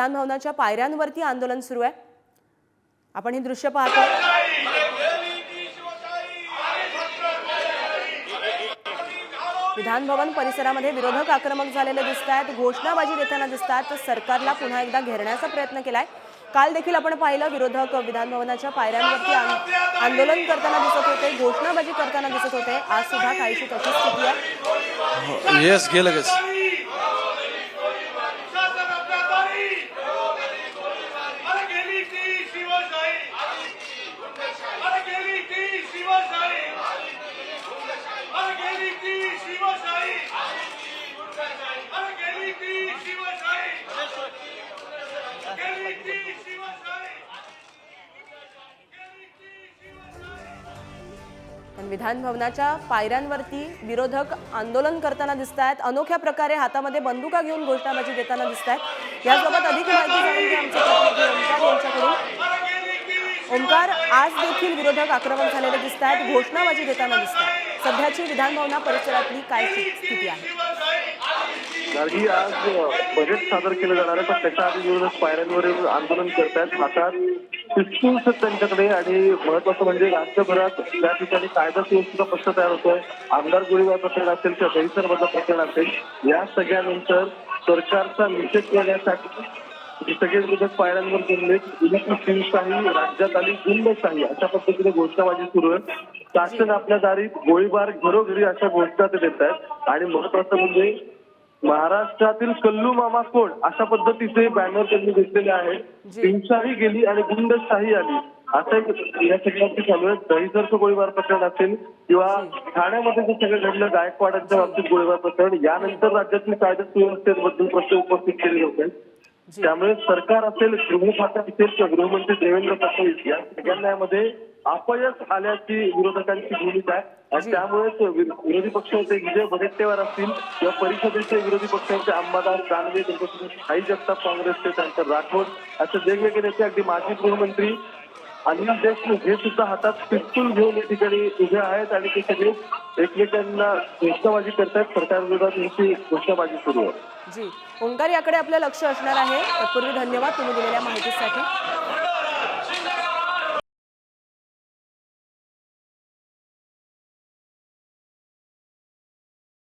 विधान भवनाच्या पायऱ्यांवरती आंदोलन सुरू आहे. आपण ही दृश्य पाहतो. विधान भवन परिसरामध्ये विरोधक आक्रमक झालेले दिसत आहेत घोषणाबाजी देताना दिसत आहेत सरकारला पुन्हा एकदा घेरण्याचा प्रयत्न केलाय. काल देखील आपण पाहिलं विरोधक विधान भवनाच्या पायऱ्यांवरती आंदोलन करताना दिसत होते घोषणाबाजी करताना दिसत होते. आज सुद्धा काहीशी तशी स्थिती आहे. हो, येस लगेच अरे गेली ती शिवशाही अरे गेली ती शिवशाही अरे गेली ती शिवशाही अरे गेली ती शिवशाही गेली ती शिवशाही गेली ती शिवशाही पण विधान भवनाच्या पायऱ्यांवरती विरोधक आंदोलन करताना दिसत आहेत अनोख्या प्रकारे हातामध्ये बंदुका घेऊन घोषणाबाजी देताना दिसत आहेत यासोबत अधिक माहिती यांच्याकडून. ओंकार आज देखील विरोधक आक्रमक झालेले दिसत आहेत घोषणाबाजी देताना दिसत आहेत सध्याची विधानभवना परिसरातली काय स्थिती आहे? आज बजेट सादर केलं जाणार आहे पण त्याच्या आधी विरोधक पायऱ्यांवरील आंदोलन करतायत. हातात पिस्तूल्स आहेत त्यांच्याकडे आणि महत्वाचं म्हणजे राज्यभरात त्या ठिकाणी कायदा सुव्यवस्थेचा प्रश्न तयार होतोय आमदार गोळीबार प्रकरण असेल किंवा गैरसरबद्ध प्रकरण असेल या सगळ्यानंतर सरकारचा निषेध करण्यासाठी सगळे विरोधक पायऱ्यांवर जमले पोलीस शिवशाही राज्यात आली गुंडशाही अशा पद्धतीने घोषणाबाजी सुरू आहे. शासन आपल्या दारीत गोळीबार घरोघरी अशा घोषणा ते देत आहेत. आणि महत्वाचं म्हणजे महाराष्ट्रातील कल्लू मामा कोण अशा पद्धतीचे बॅनर त्यांनी घेतलेले आहेत. हिंसाही गेली आणि गुंडशाही आली. असं एक या सगळ्यांची चालू आहे. दहिसरचं गोळीबार प्रकरण असेल किंवा ठाण्यामध्ये जे सगळं घडलं गायकवाडांच्या बाबतीत गोळीबार प्रकरण यानंतर राज्यातील कायदा सुव्यवस्थेबद्दल प्रश्न उपस्थित केले होते. त्यामुळे सरकार असेल गृह खातं असेल किंवा गृहमंत्री देवेंद्र फडणवीस या सगळ्यांना यामध्ये अपयश आल्याची विरोधकांची भूमिका आहे. आणि त्यामुळेच विरोधी पक्ष होते विजय वडेट्टीवार असतील किंवा परिषदेचे विरोधी पक्षांचे अंबादास दानवे त्यांच्यासोबत साई जगताप काँग्रेसचे त्यांचं राठोड असे वेगवेगळे नेते अगदी माजी गृहमंत्री अनिल देशमुख हे सुद्धा हातात पिस्तूल घेऊन या ठिकाणी उभे आहेत आणि ते सगळे एकमेकांना घोषणाबाजी करतायत. सरकार विरोधात यांची घोषणाबाजी सुरू आहे. जी. ओंकार याकडे आपलं लक्ष असणार आहे. तत्पूर्वी धन्यवाद तुम्ही दिलेल्या माहितीसाठी.